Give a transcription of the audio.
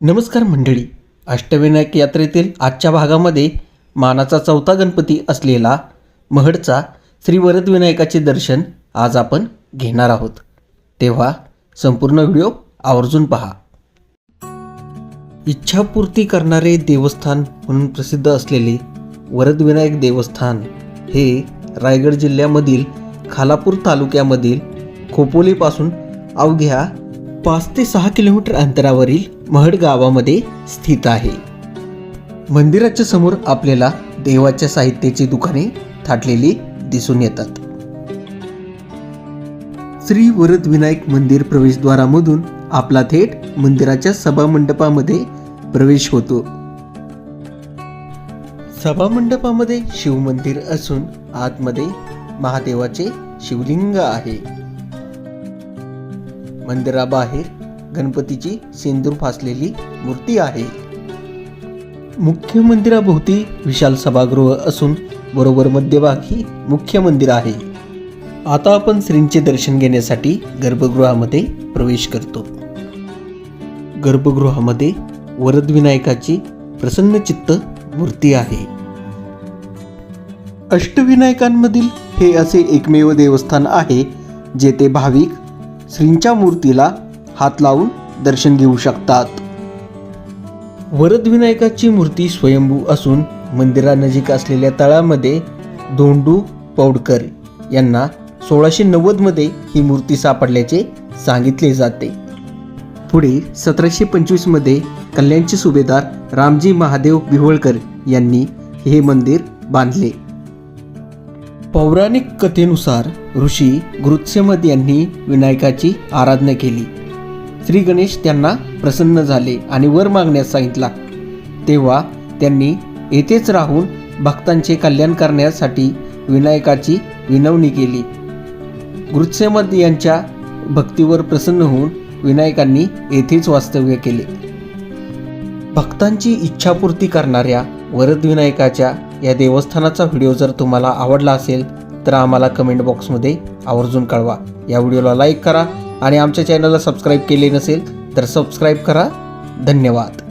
नमस्कार मंडळी. अष्टविनायक यात्रेतील आजच्या भागामध्ये मानाचा चौथा गणपती असलेला महडचा श्री वरदविनायकाचे दर्शन आज आपण घेणार आहोत. तेव्हा संपूर्ण व्हिडिओ आवर्जून पहा. इच्छापूर्ती करणारे देवस्थान म्हणून प्रसिद्ध असलेले वरदविनायक देवस्थान हे रायगड जिल्ह्यामधील खालापूर तालुक्यामधील खोपोलीपासून अवघ्या पाच ते सहा किलोमीटर अंतरावरील महड गावामध्ये स्थित आहे. मंदिराच्या समोर आपल्याला देवाच्या साहित्याची दुकाने थाटलेली दिसून येतात. श्री वरद विनायक मंदिर प्रवेशद्वारामधून आपला थेट मंदिराच्या सभामंडपामध्ये प्रवेश होतो. सभामंडपामध्ये शिवमंदिर असून आतमध्ये महादेवाचे शिवलिंग आहे. मंदिराबाहेर गणपतीची सिंदूर फासलेली मूर्ती आहे. मुख्य मंदिराभोवती विशाल सभागृह असून बरोबर मध्यभागी मुख्य मंदिर आहे. आता आपण श्रींचे दर्शन घेण्यासाठी गर्भगृहामध्ये प्रवेश करतो. गर्भगृहामध्ये वरदविनायकाची प्रसन्न चित्त मूर्ती आहे. अष्टविनायकांमधील हे असे एकमेव देवस्थान आहे जेथे भाविक श्रींच्या मूर्तीला हात लावून दर्शन घेऊ शकतात. वरदविनायकाची मूर्ती स्वयंभू असून मंदिरानजीक असलेल्या तळामध्ये धोंडू पौडकर यांना सोळाशे नव्वदमध्ये ही मूर्ती सापडल्याचे सांगितले जाते. पुढे सतराशे पंचवीसमध्ये कल्याणचे सुभेदार रामजी महादेव बिहोळकर यांनी हे मंदिर बांधले. पौराणिक कथेनुसार ऋषी गृत्समद यांनी विनायकाची आराधना केली. श्री गणेश त्यांना प्रसन्न झाले आणि वर मागण्यास सांगितला. तेव्हा त्यांनी येथेच राहून भक्तांचे कल्याण करण्यासाठी विनायकाची विनवणी केली. गृत्समद यांच्या भक्तीवर प्रसन्न होऊन विनायकांनी येथेच वास्तव्य केले. भक्तांची इच्छापूर्ती करणाऱ्या वरदविनायकाच्या या देवस्थानाचा व्हिडिओ जर तुम्हाला आवडला असेल तर आम्हाला कमेंट बॉक्समध्ये आवर्जून कळवा. या व्हिडिओला लाईक करा आणि आमच्या चॅनलला सबस्क्राईब केले नसेल तर सबस्क्राईब करा. धन्यवाद.